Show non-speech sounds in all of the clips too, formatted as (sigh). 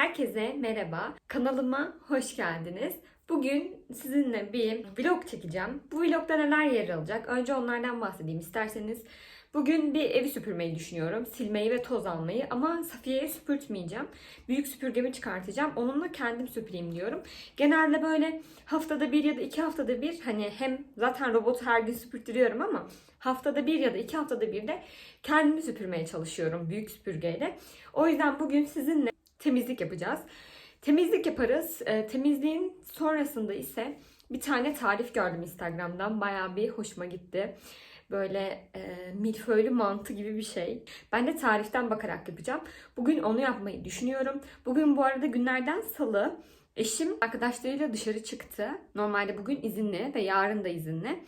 Herkese merhaba. Kanalıma hoş geldiniz. Bugün sizinle bir vlog çekeceğim. Bu vlogda neler yer alacak? Önce onlardan bahsedeyim isterseniz. Bugün bir evi süpürmeyi düşünüyorum. Silmeyi ve toz almayı ama Safiye'ye süpürtmeyeceğim. Büyük süpürgemi çıkartacağım. Onunla kendim süpüreyim diyorum. Genelde böyle haftada bir ya da iki haftada bir hani hem zaten robotu her gün süpürtüyorum ama haftada bir ya da iki haftada bir de kendimi süpürmeye çalışıyorum büyük süpürgeyle. O yüzden bugün sizinle temizlik yapacağız. Temizlik yaparız. E, temizliğin sonrasında ise bir tane tarif gördüm Instagram'dan. Bayağı bir hoşuma gitti. Böyle e, milföylü mantı gibi bir şey. Ben de tariften bakarak yapacağım. Bugün onu yapmayı düşünüyorum. Bugün bu arada günlerden salı. Eşim arkadaşlarıyla dışarı çıktı. Normalde bugün izinli ve yarın da izinli.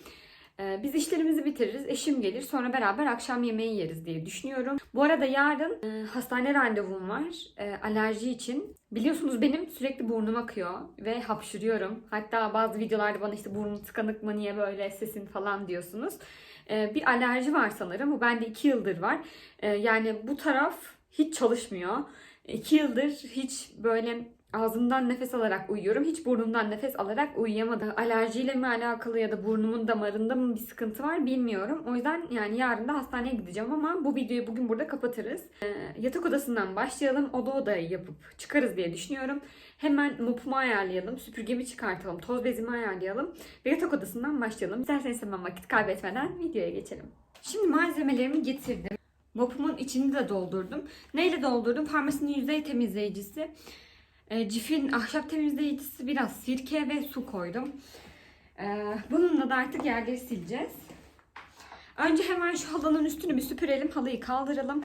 Ee, Biz işlerimizi bitiririz, eşim gelir, sonra beraber akşam yemeği yeriz diye düşünüyorum. Bu arada yarın e, hastane randevum var e, alerji için. Biliyorsunuz benim sürekli burnum akıyor ve hapşırıyorum. Hatta bazı videolarda bana işte burnun tıkanık mı niye böyle sesin falan diyorsunuz. E, Bir alerji var sanırım. Bu bende 2 yıldır var. Yani bu taraf hiç çalışmıyor. 2 yıldır hiç böyle ağzımdan nefes alarak uyuyorum. Hiç burnumdan nefes alarak uyuyamadım. Alerjiyle mi alakalı ya da burnumun damarında mı bir sıkıntı var bilmiyorum. O yüzden yani yarın da hastaneye gideceğim ama bu videoyu bugün burada kapatırız. Ee, yatak odasından başlayalım. Oda odayı yapıp çıkarız diye düşünüyorum. Hemen mopumu ayarlayalım. Süpürgemi çıkartalım. Toz bezimi ayarlayalım. Ve yatak odasından başlayalım. İsterseniz hemen vakit kaybetmeden videoya geçelim. Şimdi malzemelerimi getirdim. Mopumun içini de doldurdum. Neyle doldurdum? Farmasinin yüzey temizleyicisi. E, Cif'in ahşap temizleyicisi biraz sirke ve su koydum. E, bununla da artık yerleri sileceğiz. Önce hemen şu halının üstünü bir süpürelim. Halıyı kaldıralım.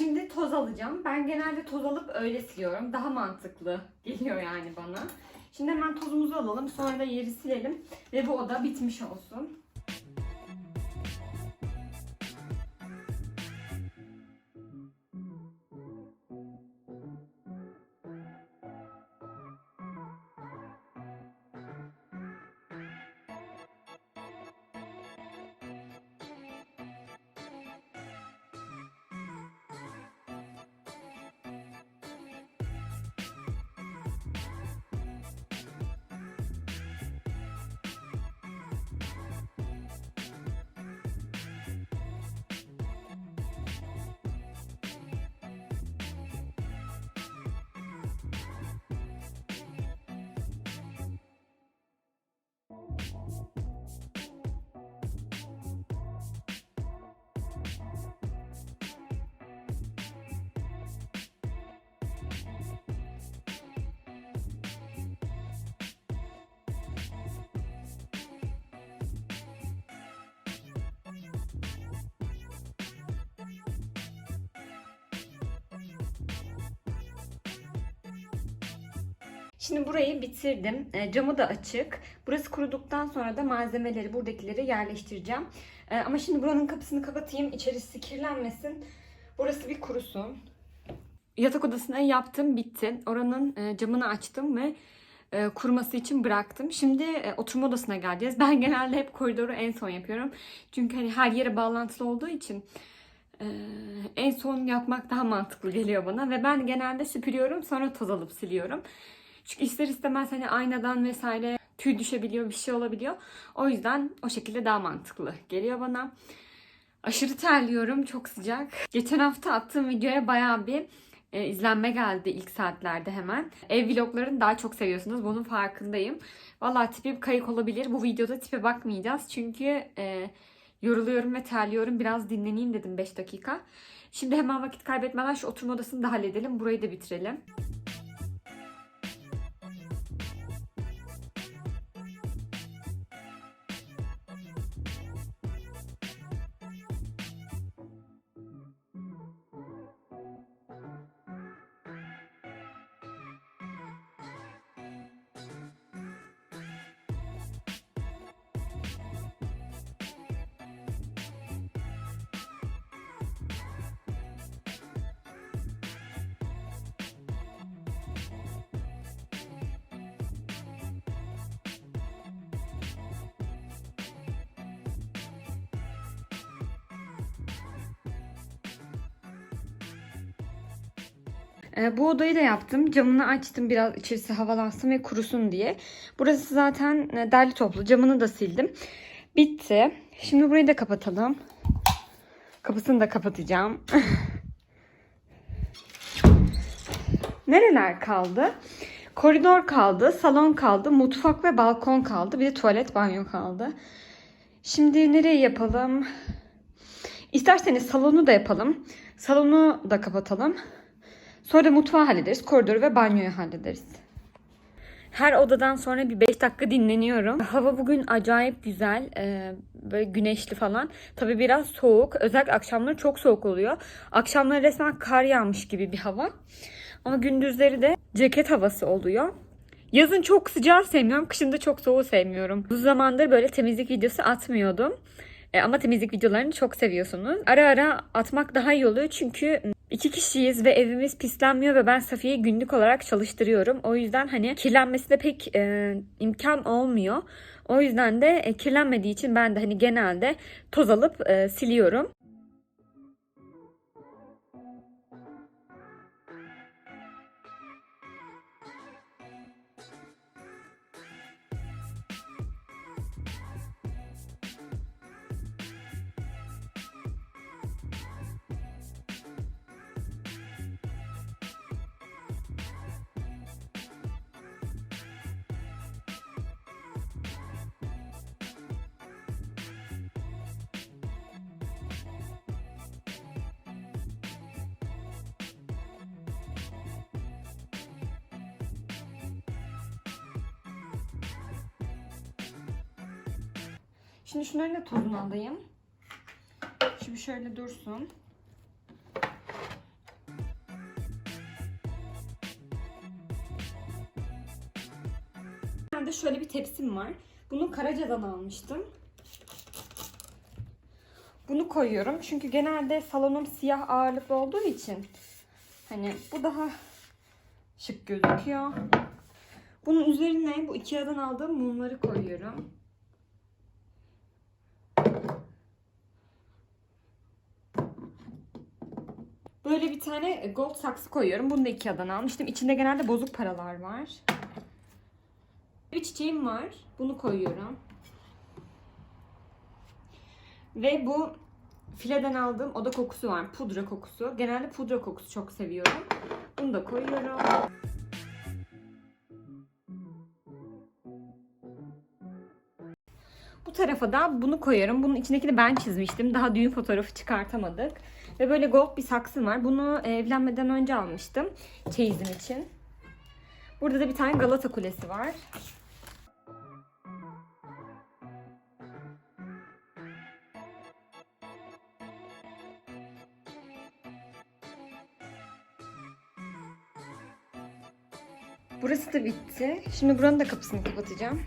Şimdi toz alacağım. Ben genelde toz alıp öyle siliyorum. Daha mantıklı geliyor yani bana. Şimdi hemen tozumuzu alalım. Sonra da yeri silelim. Ve bu oda bitmiş olsun. Şimdi burayı bitirdim. E, camı da açık. Burası kuruduktan sonra da malzemeleri, buradakileri yerleştireceğim. E, ama şimdi buranın kapısını kapatayım. İçerisi kirlenmesin. Burası bir kurusun. Yatak odasına yaptım, bitti. Oranın e, camını açtım ve e, kuruması için bıraktım. Şimdi e, oturma odasına geleceğiz. (laughs) Ben genelde hep koridoru en son yapıyorum. Çünkü hani her yere bağlantılı olduğu için e, en son yapmak daha mantıklı geliyor bana. Ve ben genelde süpürüyorum sonra toz alıp siliyorum. Çünkü ister istemez hani aynadan vesaire tüy düşebiliyor, bir şey olabiliyor. O yüzden o şekilde daha mantıklı geliyor bana. Aşırı terliyorum, çok sıcak. Geçen hafta attığım videoya bayağı bir e, izlenme geldi ilk saatlerde hemen. Ev vloglarını daha çok seviyorsunuz, bunun farkındayım. Vallahi tipim kayık olabilir. Bu videoda tipe bakmayacağız çünkü e, yoruluyorum ve terliyorum. Biraz dinleneyim dedim 5 dakika. Şimdi hemen vakit kaybetmeden şu oturma odasını da halledelim. Burayı da bitirelim. Ee, bu odayı da yaptım. Camını açtım biraz içerisi havalansın ve kurusun diye. Burası zaten e, derli toplu. Camını da sildim. Bitti. Şimdi burayı da kapatalım. Kapısını da kapatacağım. (laughs) Nereler kaldı? Koridor kaldı, salon kaldı, mutfak ve balkon kaldı. Bir de tuvalet banyo kaldı. Şimdi nereye yapalım? İsterseniz salonu da yapalım. Salonu da kapatalım. Sonra da mutfağı hallederiz. Koridoru ve banyoyu hallederiz. Her odadan sonra bir 5 dakika dinleniyorum. Hava bugün acayip güzel. Ee, böyle güneşli falan. Tabii biraz soğuk. Özellikle akşamları çok soğuk oluyor. Akşamları resmen kar yağmış gibi bir hava. Ama gündüzleri de ceket havası oluyor. Yazın çok sıcağı sevmiyorum. Kışın da çok soğuğu sevmiyorum. Bu zamandır böyle temizlik videosu atmıyordum. E, ama temizlik videolarını çok seviyorsunuz. Ara ara atmak daha iyi oluyor çünkü iki kişiyiz ve evimiz pislenmiyor ve ben Safiye'yi günlük olarak çalıştırıyorum. O yüzden hani kirlenmesi de pek e, imkan olmuyor. O yüzden de e, kirlenmediği için ben de hani genelde toz alıp e, siliyorum. Şimdi şunların da tozunu alayım. Şimdi şöyle dursun. Bende şöyle bir tepsim var. Bunu Karaca'dan almıştım. Bunu koyuyorum. Çünkü genelde salonum siyah ağırlıklı olduğu için hani bu daha şık gözüküyor. Bunun üzerine bu Ikea'dan aldığım mumları koyuyorum. Böyle bir tane gold saksı koyuyorum. Bunu da Ikea'dan almıştım. İçinde genelde bozuk paralar var. Bir çiçeğim var. Bunu koyuyorum. Ve bu fileden aldığım oda kokusu var. Pudra kokusu. Genelde pudra kokusu çok seviyorum. Bunu da koyuyorum. Bu tarafa da bunu koyarım. Bunun içindekini ben çizmiştim. Daha düğün fotoğrafı çıkartamadık. Ve böyle gold bir saksım var. Bunu evlenmeden önce almıştım. Çeyizim için. Burada da bir tane Galata Kulesi var. Burası da bitti. Şimdi buranın da kapısını kapatacağım.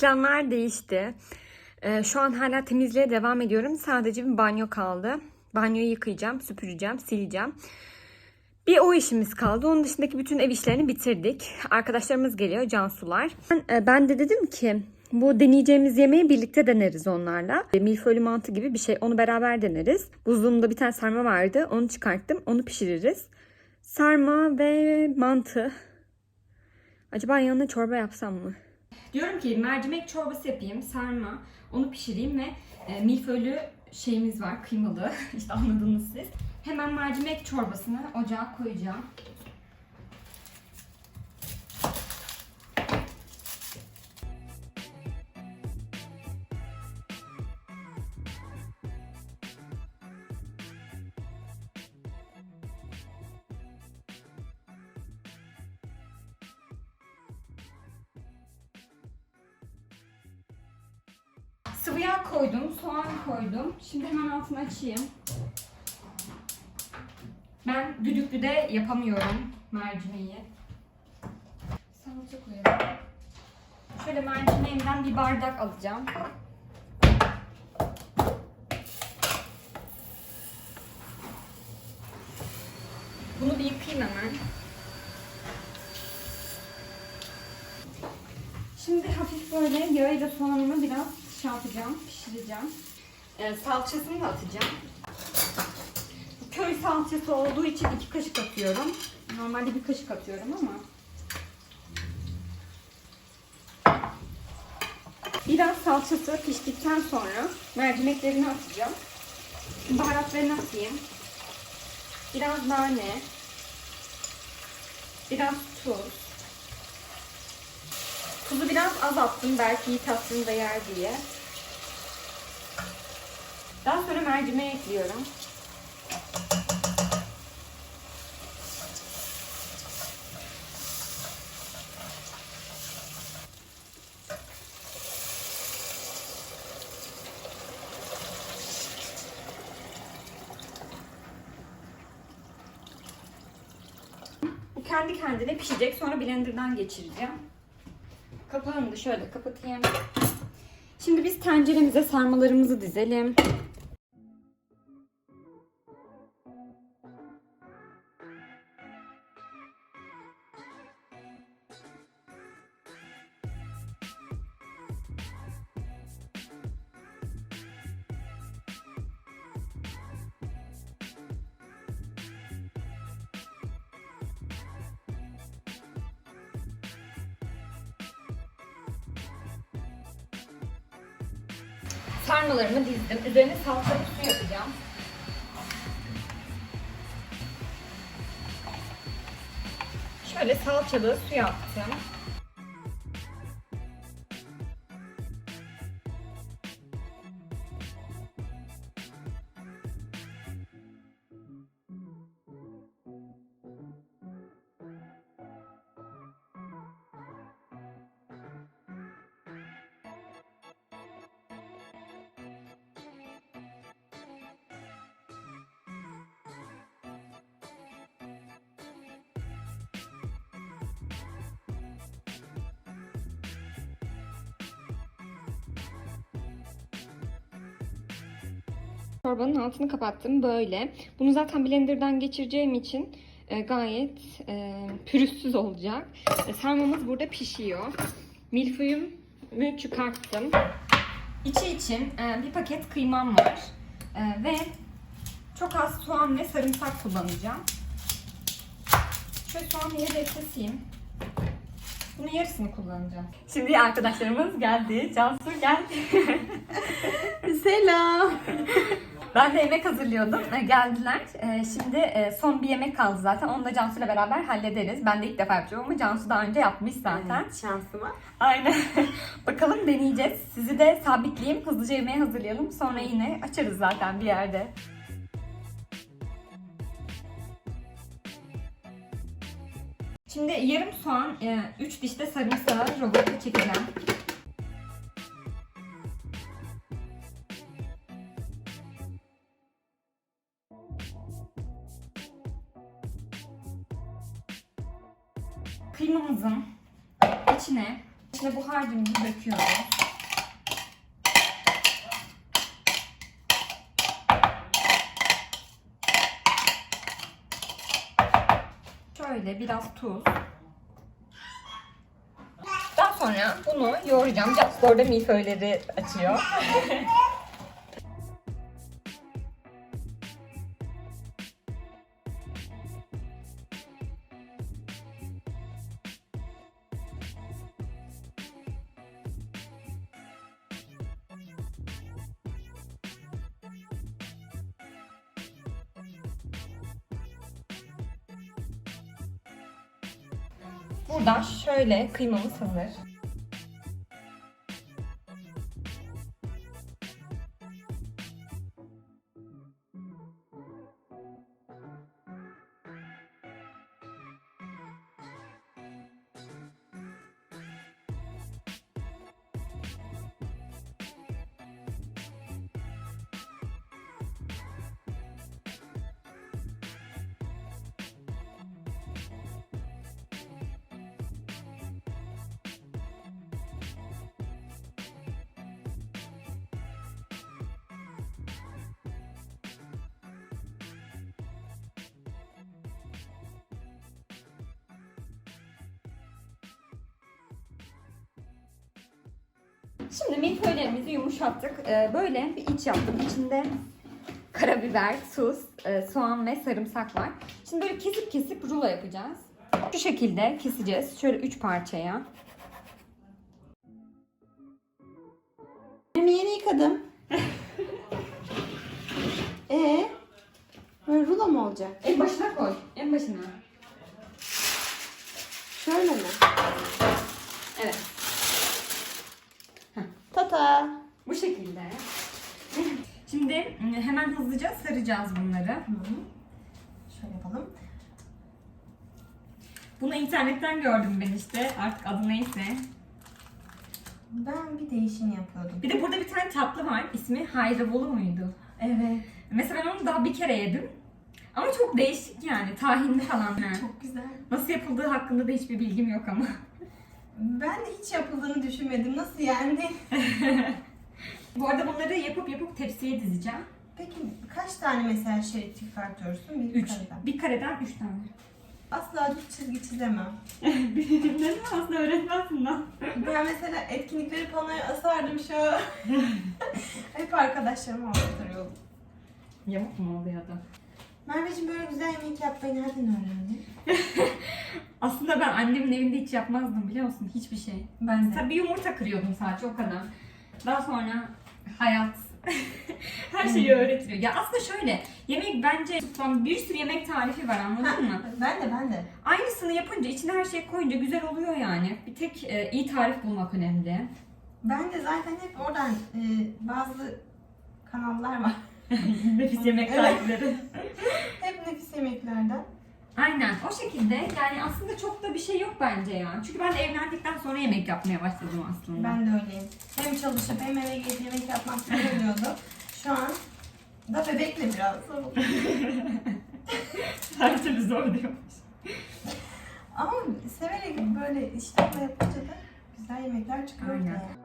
Planlar değişti. Ee, şu an hala temizliğe devam ediyorum. Sadece bir banyo kaldı. Banyoyu yıkayacağım, süpüreceğim, sileceğim. Bir o işimiz kaldı. Onun dışındaki bütün ev işlerini bitirdik. Arkadaşlarımız geliyor, Cansular. Ben, e, ben de dedim ki Bu deneyeceğimiz yemeği birlikte deneriz onlarla. Milföylü mantı gibi bir şey. Onu beraber deneriz. Buzluğumda bir tane sarma vardı. Onu çıkarttım. Onu pişiririz. Sarma ve mantı. Acaba yanına çorba yapsam mı? Diyorum ki mercimek çorbası yapayım, sarma, onu pişireyim ve e, milföylü şeyimiz var, kıymalı. (laughs) işte anladınız siz. Hemen mercimek çorbasını ocağa koyacağım. Altını açayım. Ben düdüklüde yapamıyorum mercimeği. Salça koyalım. Şöyle mercimeğimden bir bardak alacağım. Bunu bir yıkayayım hemen. Şimdi hafif böyle yağıyla soğanımı biraz şey yapacağım, pişireceğim. Ee, salçasını da atacağım. Köy salçası olduğu için iki kaşık atıyorum. Normalde bir kaşık atıyorum ama. Biraz salçası piştikten sonra mercimeklerini atacağım. Baharatlarını atayım. Biraz nane. Biraz tuz. Tuzu biraz az attım belki iyi tatlını da yer diye. Daha sonra mercimeği ekliyorum. Bu kendi kendine pişecek. Sonra blenderdan geçireceğim. Kapağını da şöyle kapatayım. Şimdi biz tenceremize sarmalarımızı dizelim. Sarmalarımı dizdim. Üzerine salçalı su yapacağım. Şöyle salçalı su yaptım. Çorbanın altını kapattım böyle. Bunu zaten blenderdan geçireceğim için e, gayet e, pürüzsüz olacak. E, sarmamız burada pişiyor. Milföyümü çıkarttım. İçi için e, bir paket kıymam var. E, ve çok az soğan ve sarımsak kullanacağım. Şöyle soğanı yere keseyim. Bunun yarısını kullanacağım. Şimdi arkadaşlarımız geldi. Cansu gel. (laughs) Selam. (laughs) Ben de yemek hazırlıyordum. E, Geldiler. E, Şimdi e, son bir yemek kaldı zaten. Onu da Cansu'yla beraber hallederiz. Ben de ilk defa yapacağım ama Cansu daha önce yapmış zaten. Şansıma. Aynen. (laughs) Bakalım deneyeceğiz. Sizi de sabitleyeyim. Hızlıca yemeği hazırlayalım. Sonra yine açarız zaten bir yerde. Şimdi yarım soğan, 3 diş de sarımsağı robota çekeceğim. Kıymamızın içine, içine bu harcımızı döküyoruz. Şöyle biraz tuz. Daha sonra bunu yoğuracağım. Just orada milföyleri açıyor. (laughs) Burada şöyle kıymamız hazır. Şimdi milföylerimizi yumuşattık. Ee, böyle bir iç yaptım. İçinde karabiber, tuz, e, soğan ve sarımsak var. Şimdi böyle kesip kesip rulo yapacağız. Şu şekilde keseceğiz. Şöyle üç parçaya. Elimi yeni yıkadım. Ee, (laughs) böyle rulo mu olacak? En başına koy. En başına. Şöyle mi? Evet. Tata. Bu şekilde. Şimdi hemen hızlıca saracağız bunları. Şöyle yapalım. Bunu internetten gördüm ben işte. Artık adı neyse. Ben bir değişim yapıyordum. Bir de burada bir tane tatlı var. İsmi Hayravolu muydu? Evet. Mesela ben onu daha bir kere yedim. Ama çok değişik yani. Tahinli falan. Çok güzel. Nasıl yapıldığı hakkında da hiçbir bilgim yok ama. Ben hiç yapıldığını düşünmedim. Nasıl yani? (laughs) Bu arada bunları yapıp yapıp tepsiye dizeceğim. Peki kaç tane mesela şerit çıkartıyorsun? Bir Üç. kareden. Bir kareden üç tane. Asla düz çizgi çizemem. (laughs) Neden aslında öğretmensin lan? Ben mesela etkinlikleri panoya asardım şu. (laughs) Hep arkadaşlarıma anlatırıyordum. Yamuk mu oluyordu? Merveciğim böyle güzel yemek yapmayı nereden öğrendin? Aslında ben annemin evinde hiç yapmazdım biliyor musun? Hiçbir şey. Ben Mesela bir yumurta kırıyordum sadece o kadar. Daha sonra hayat (laughs) her şeyi öğretiyor. Ya aslında şöyle, yemek bence tutan bir sürü yemek tarifi var anladın mı? Ben de ben de. Aynısını yapınca, içine her şeyi koyunca güzel oluyor yani. Bir tek e, iyi tarif bulmak önemli. Ben de zaten hep oradan e, bazı kanallar var. (laughs) Nefis yemek tarifleri. (laughs) Hep nefis yemeklerden. Aynen o şekilde yani aslında çok da bir şey yok bence ya. Çünkü ben de evlendikten sonra yemek yapmaya başladım aslında. Ben de öyleyim. Hem çalışıp hem eve gelip yemek yapmak zor oluyordu. Şu an da bebekle biraz (laughs) her türlü zor diyormuş. Ama severek böyle iştahla yapınca da güzel yemekler çıkıyor. Aynen. ortaya.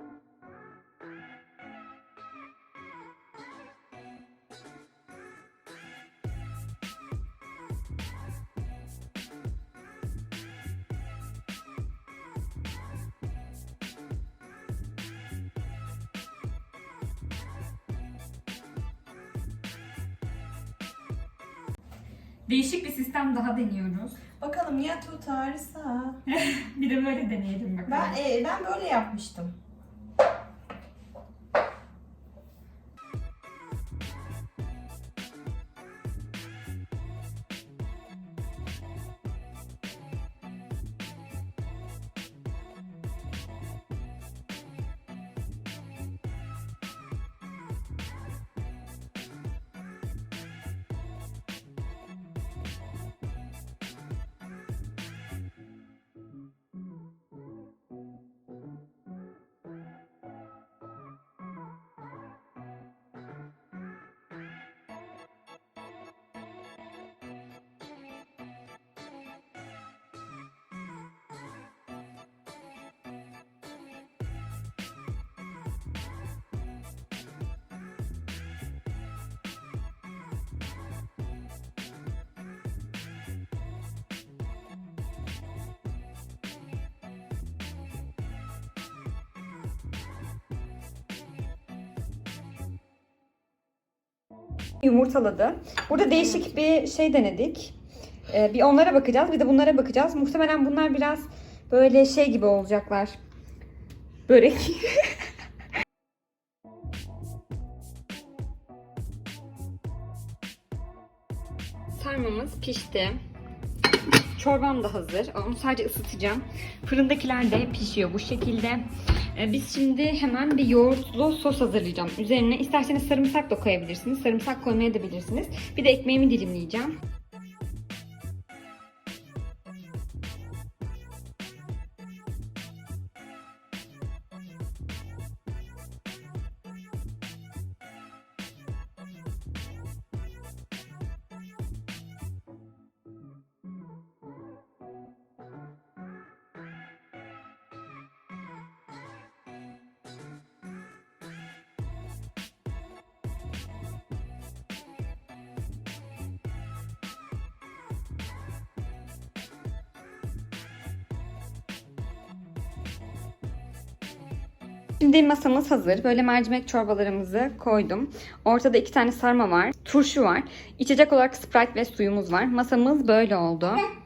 Değişik bir sistem daha deniyoruz. (laughs) Bakalım ya tutarsa. Bir de böyle deneyelim bakalım. Ben e, ben böyle yapmıştım. Yumurtaladı. Burada değişik bir şey denedik. Ee, bir onlara bakacağız, bir de bunlara bakacağız. Muhtemelen bunlar biraz böyle şey gibi olacaklar. Börek. Sarmamız pişti. Çorbam da hazır. Onu sadece ısıtacağım. Fırındakiler de pişiyor bu şekilde. Ee, Biz şimdi hemen bir yoğurtlu sos hazırlayacağım. Üzerine isterseniz sarımsak da koyabilirsiniz. Sarımsak koymaya da bilirsiniz. Bir de ekmeğimi dilimleyeceğim. Şimdi masamız hazır. Böyle mercimek çorbalarımızı koydum. Ortada iki tane sarma var. Turşu var. İçecek olarak Sprite ve suyumuz var. Masamız böyle oldu. (laughs)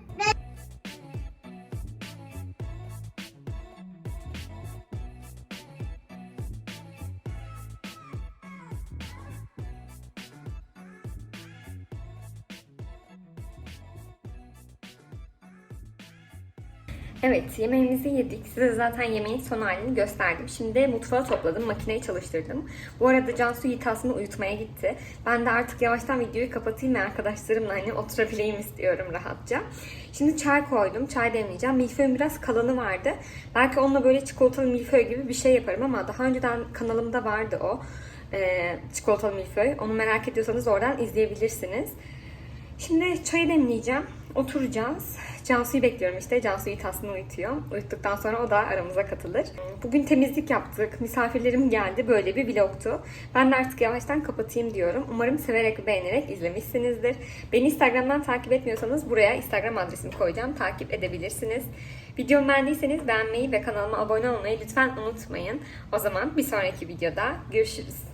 Evet, yemeğimizi yedik. Size zaten yemeğin son halini gösterdim. Şimdi mutfağı topladım, makineyi çalıştırdım. Bu arada Cansu Yiğitas'ını uyutmaya gitti. Ben de artık yavaştan videoyu kapatayım ve arkadaşlarımla hani oturabileyim istiyorum rahatça. Şimdi çay koydum, çay demleyeceğim. Milföyün biraz kalanı vardı. Belki onunla böyle çikolatalı milföy gibi bir şey yaparım ama daha önceden kanalımda vardı o. Ee, çikolatalı milföy. Onu merak ediyorsanız oradan izleyebilirsiniz. Şimdi çayı demleyeceğim. Oturacağız. Cansu'yu bekliyorum işte. Cansu Yiğitas'ını uyutuyor. Uyuttuktan sonra o da aramıza katılır. Bugün temizlik yaptık. Misafirlerim geldi. Böyle bir vlogtu. Ben de artık yavaştan kapatayım diyorum. Umarım severek ve beğenerek izlemişsinizdir. Beni Instagram'dan takip etmiyorsanız buraya Instagram adresimi koyacağım. Takip edebilirsiniz. Videomu beğendiyseniz beğenmeyi ve kanalıma abone olmayı lütfen unutmayın. O zaman bir sonraki videoda görüşürüz.